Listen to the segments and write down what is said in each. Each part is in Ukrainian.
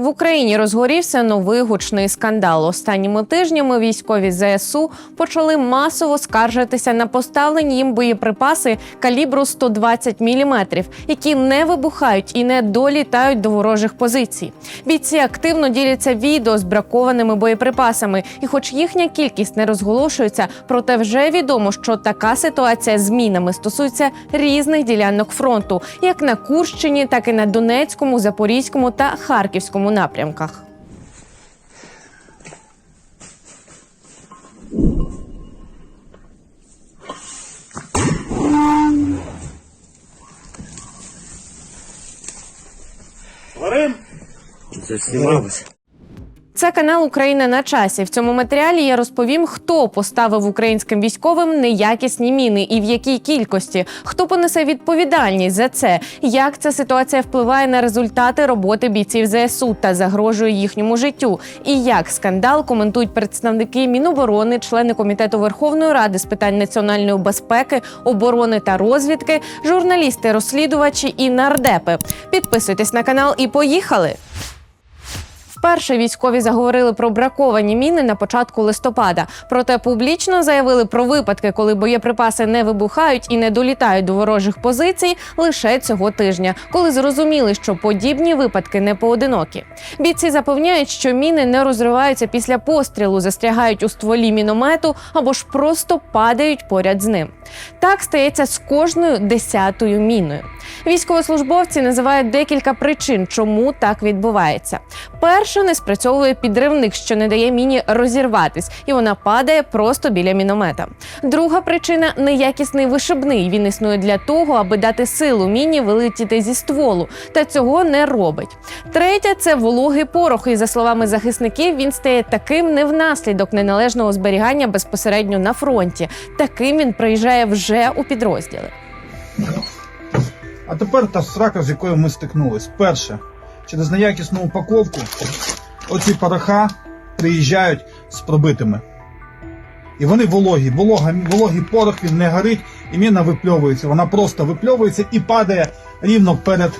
В Україні розгорівся новий гучний скандал. Останніми тижнями військові ЗСУ почали масово скаржитися на поставлені їм боєприпаси калібру 120 мм, які не вибухають і не долітають до ворожих позицій. Бійці активно діляться відео з бракованими боєприпасами, і, хоч їхня кількість не розголошується, проте вже відомо, що така ситуація з мінами стосується різних ділянок фронту, як на Курщині, так і на Донецькому, Запорізькому та Харківському напрямках. Варим? Це ж знімалося. Це канал Україна на часі. В цьому матеріалі я розповім, хто поставив українським військовим неякісні міни і в якій кількості, хто понесе відповідальність за це, як ця ситуація впливає на результати роботи бійців ЗСУ та загрожує їхньому життю, і як скандал коментують представники Міноборони, члени комітету Верховної Ради з питань національної безпеки, оборони та розвідки, журналісти, розслідувачі і нардепи. Підписуйтесь на канал і поїхали. Вперше військові заговорили про браковані міни на початку листопада. Проте публічно заявили про випадки, коли боєприпаси не вибухають і не долітають до ворожих позицій лише цього тижня, коли зрозуміли, що подібні випадки не поодинокі. Бійці запевняють, що міни не розриваються після пострілу, застрягають у стволі міномету або ж просто падають поряд з ним. Так стається з кожною десятою міною. Військовослужбовці називають декілька причин, чому так відбувається. Перша не спрацьовує підривник, що не дає міні розірватись, і вона падає просто біля міномета. Друга причина неякісний вишибний. Він існує для того, аби дати силу міні вилетіти зі стволу, та цього не робить. Третя це вологий порох. І за словами захисників, він стає таким не внаслідок неналежного зберігання безпосередньо на фронті. Таким він приїжджає вже у підрозділи. А тепер та срака, з якою ми стикнулись. Перше, через неякісну упаковку оці пороха приїжджають з пробитими. І вони вологі. Волога, вологий порох він не горить, і міна випльовується. Вона просто випльовується і падає рівно перед,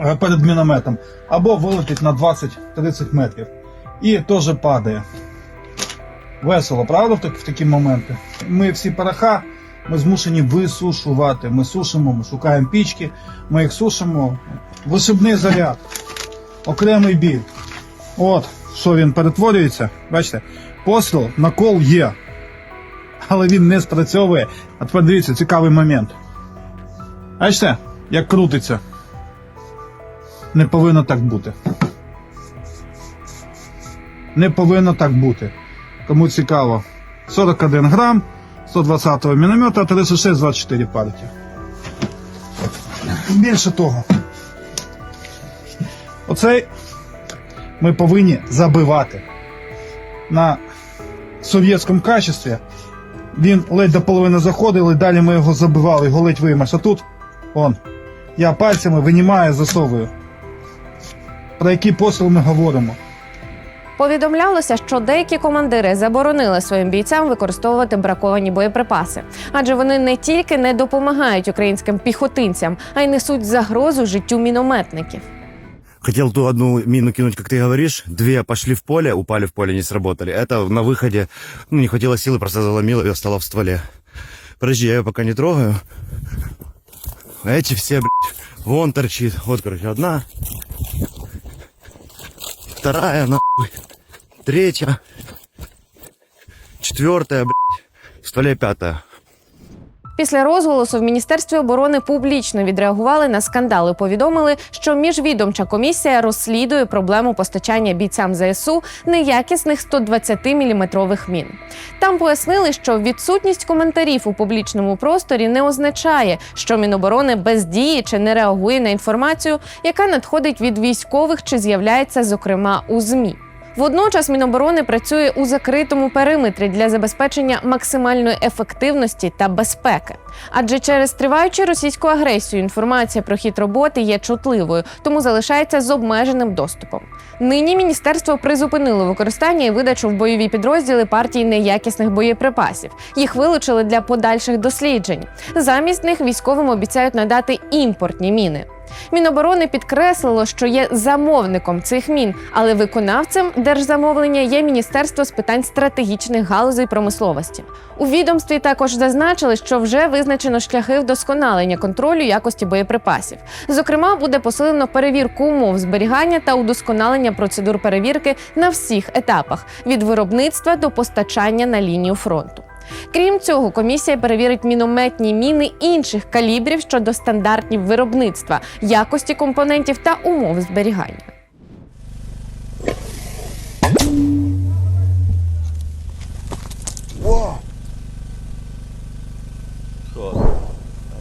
е, перед мінометом. Або вилетить на 20-30 метрів. І теж падає. Весело, правда, в, так, в такі моменти? Ми всі пороха ми змушені висушувати. Ми сушимо, ми шукаємо пічки, ми їх сушимо. Вишибний заряд, окремий біль. От, що він перетворюється. Бачите, постріл на кол є. Але він не спрацьовує. А тепер дивіться, цікавий момент. Бачите, як крутиться. Не повинно так бути. Не повинно так бути. Кому цікаво. 41 грам. 120-го міномета 36-24 партії. Більше того, оцей ми повинні забивати. На совєтському качестві він ледь до половини заходив, і далі ми його забивали, його ледь виймеш. А тут, он, я пальцями винімаю, засовую. Про який постріл ми говоримо? Повідомлялося, що деякі командири заборонили своїм бійцям використовувати браковані боєприпаси, адже вони не тільки не допомагають українським піхотинцям, а й несуть загрозу життю мінометників. Хотел ту одну мину кинуть, как ты говоришь. Две пошли в поле, упали в поле, не сработали. Это на выходе, ну, не хватило силы, просто заломило и осталось в стволе. Подожди, я ее пока не трогаю. А эти все, блядь, вон торчит. Вот, короче, одна. Вторая, нахуй. Третья. Четвертая, блядь. В стволе пятая. Після розголосу в міністерстві оборони публічно відреагували на скандали. Повідомили, що міжвідомча комісія розслідує проблему постачання бійцям ЗСУ неякісних 120-мм мін. Там пояснили, що відсутність коментарів у публічному просторі не означає, що Міноборони бездіє чи не реагує на інформацію, яка надходить від військових чи з'являється, зокрема, у ЗМІ. Водночас Міноборони працює у закритому периметрі для забезпечення максимальної ефективності та безпеки. Адже через триваючу російську агресію інформація про хід роботи є чутливою, тому залишається з обмеженим доступом. Нині міністерство призупинило використання і видачу в бойові підрозділи партії неякісних боєприпасів. Їх вилучили для подальших досліджень. Замість них військовим обіцяють надати імпортні міни. Міноборони підкреслило, що є замовником цих мін, але виконавцем держзамовлення є Міністерство з питань стратегічних галузей промисловості. У відомстві також зазначили, що вже визначено шляхи вдосконалення контролю якості боєприпасів. Зокрема, буде посилено перевірку умов зберігання та удосконалення процедур перевірки на всіх етапах від виробництва до постачання на лінію фронту. Крім цього, комісія перевірить мінометні міни інших калібрів щодо стандартів виробництва, якості компонентів та умов зберігання.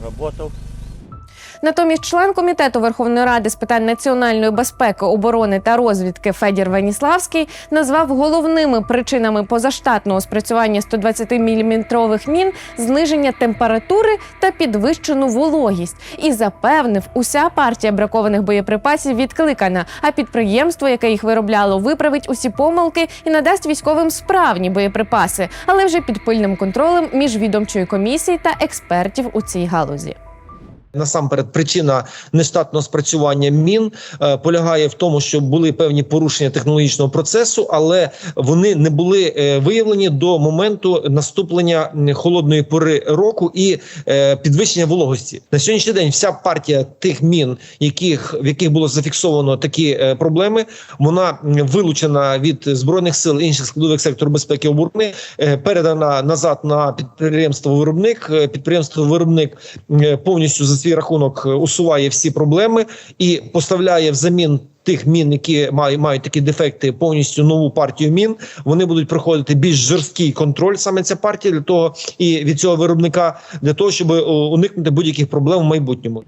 Работал. Натомість член комітету Верховної Ради з питань національної безпеки, оборони та розвідки Федір Ваніславський назвав головними причинами позаштатного спрацювання 120-мм мін зниження температури та підвищену вологість і запевнив, уся партія бракованих боєприпасів відкликана. А підприємство, яке їх виробляло, виправить усі помилки і надасть військовим справні боєприпаси, але вже під пильним контролем міжвідомчої комісії та експертів у цій галузі. Насамперед, причина нештатного спрацювання мін е, полягає в тому, що були певні порушення технологічного процесу, але вони не були е, виявлені до моменту наступлення холодної пори року і е, підвищення вологості. На сьогоднішній день вся партія тих мін, яких в яких було зафіксовано такі проблеми, вона вилучена від збройних сил інших складових сектору безпеки оборони, передана назад на підприємство виробник. Підприємство виробник повністю за свій рахунок е, усуває всі проблеми і поставляє взамін. Тих мін, які мають, мають такі дефекти, повністю нову партію мін. Вони будуть проходити більш жорсткий контроль саме ця партія для того і від цього виробника для того, щоб уникнути будь-яких проблем в майбутньому.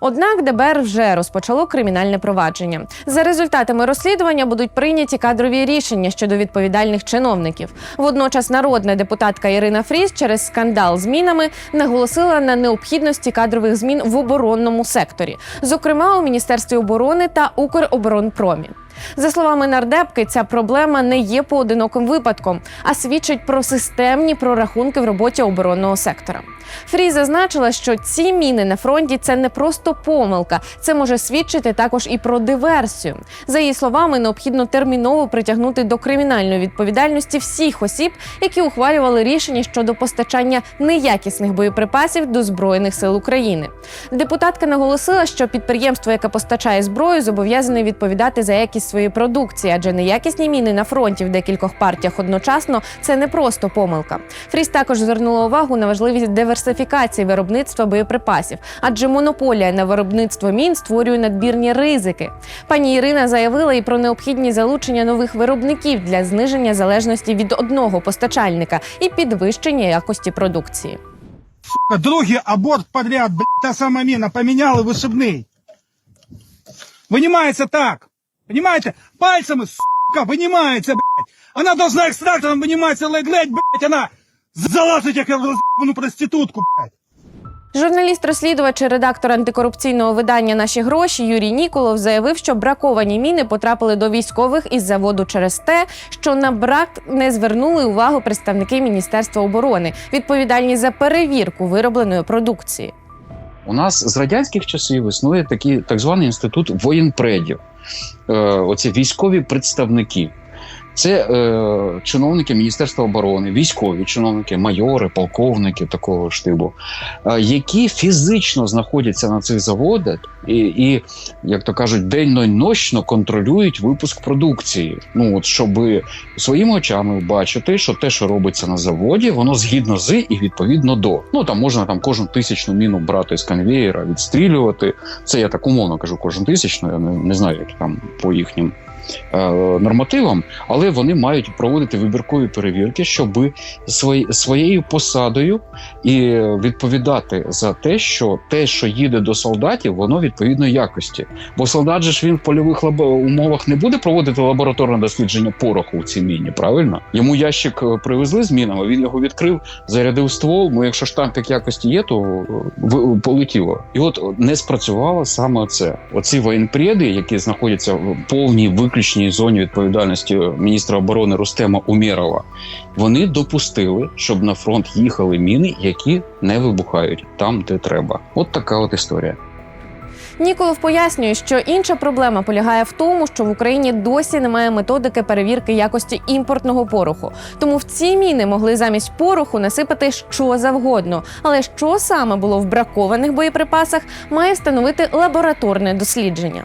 Однак ДБР вже розпочало кримінальне провадження. За результатами розслідування будуть прийняті кадрові рішення щодо відповідальних чиновників. Водночас народна депутатка Ірина Фріз через скандал з мінами наголосила на необхідності кадрових змін в оборонному секторі, зокрема у міністерстві оборони та Укроборонпромі. За словами нардепки, ця проблема не є поодиноким випадком, а свідчить про системні прорахунки в роботі оборонного сектора. Фрі зазначила, що ці міни на фронті це не просто помилка, це може свідчити також і про диверсію. За її словами, необхідно терміново притягнути до кримінальної відповідальності всіх осіб, які ухвалювали рішення щодо постачання неякісних боєприпасів до збройних сил України. Депутатка наголосила, що підприємство, яке постачає зброю, зобов'язане відповідати за якість своєї продукції, адже неякісні міни на фронті в декількох партіях одночасно це не просто помилка. Фріс також звернула увагу на важливість диверсифікації виробництва боєприпасів, адже монополія на виробництво мін створює надбірні ризики. Пані Ірина заявила і про необхідність залучення нових виробників для зниження залежності від одного постачальника і підвищення якості продукції. Другий аборт подряд, блядь, та сама міна поміняли вишибний. Винимается так. Понимаете? Пальцами, сука, вынимается, блядь. Она должна экстрактором выниматься, ледь, блядь, она залазить, як роз'єбану проститутку, блядь. Журналіст-розслідувач і редактор антикорупційного видання Наші гроші Юрій Ніколов заявив, що браковані міни потрапили до військових із заводу через те, що на брак не звернули увагу представники Міністерства оборони, відповідальні за перевірку виробленої продукції. У нас з радянських часів існує такий так званий інститут воєнпредів. Е, оці військові представники. Це е, чиновники Міністерства оборони, військові чиновники, майори, полковники такого штибу, е, які фізично знаходяться на цих заводах і, і як то кажуть, денно-ночно контролюють випуск продукції. Ну от щоб своїми очами бачити, що те, що робиться на заводі, воно згідно з і відповідно до. Ну там можна там кожну тисячну міну брати з конвеєра, відстрілювати. Це я так умовно кажу, кожен тисячну. Я не, не знаю, як там по їхнім нормативам, але вони мають проводити вибіркові перевірки, щоб своєю посадою і відповідати за те, що те, що їде до солдатів, воно відповідної якості. Бо солдат же ж він в польових умовах не буде проводити лабораторне дослідження пороху в цій міні, правильно? Йому ящик е, привезли з мінами, він його відкрив, зарядив ствол. Ну, якщо штампик якості є, то е, полетіло. І от не спрацювало саме це. Оці воєнпреди, які знаходяться в повній виключній зоні відповідальності міністра оборони Рустема Умєрова, вони допустили, щоб на фронт їхали міни, які не вибухають там, де треба. От така от історія. Ніколов пояснює, що інша проблема полягає в тому, що в Україні досі немає методики перевірки якості імпортного пороху. Тому в ці міни могли замість пороху насипати що завгодно. Але що саме було в бракованих боєприпасах, має встановити лабораторне дослідження.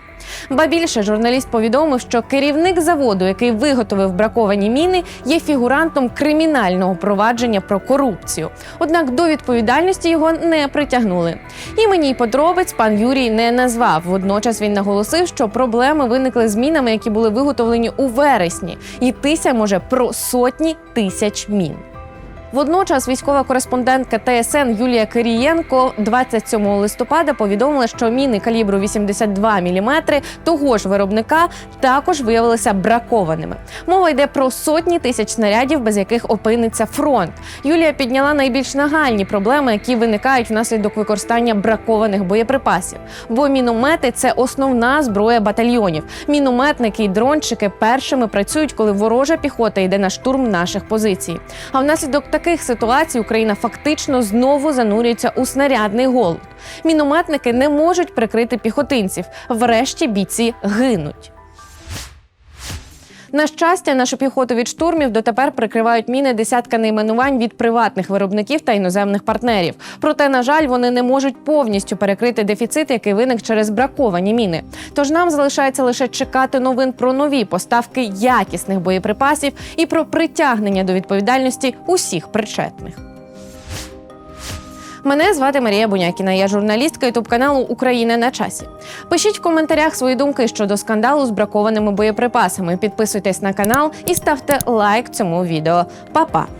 Ба більше журналіст повідомив, що керівник заводу, який виготовив браковані міни, є фігурантом кримінального провадження про корупцію. Однак до відповідальності його не притягнули. Імені й подробиць пан Юрій не назвав. Водночас він наголосив, що проблеми виникли з мінами, які були виготовлені у вересні. Йтися може про сотні тисяч мін. Водночас військова кореспондентка ТСН Юлія Кирієнко 27 листопада повідомила, що міни калібру 82 мм того ж виробника також виявилися бракованими. Мова йде про сотні тисяч снарядів, без яких опиниться фронт. Юлія підняла найбільш нагальні проблеми, які виникають внаслідок використання бракованих боєприпасів. Бо міномети це основна зброя батальйонів. Мінометники і дрончики першими працюють, коли ворожа піхота йде на штурм наших позицій. А внаслідок таких ситуацій Україна фактично знову занурюється у снарядний голод. Мінометники не можуть прикрити піхотинців. Врешті бійці гинуть. На щастя, нашу піхоту від штурмів дотепер прикривають міни десятка найменувань від приватних виробників та іноземних партнерів. Проте, на жаль, вони не можуть повністю перекрити дефіцит, який виник через браковані міни. Тож нам залишається лише чекати новин про нові поставки якісних боєприпасів і про притягнення до відповідальності усіх причетних. Мене звати Марія Бунякіна. Я журналістка ютуб каналу Україна на часі. Пишіть в коментарях свої думки щодо скандалу з бракованими боєприпасами. Підписуйтесь на канал і ставте лайк цьому відео. Па-па!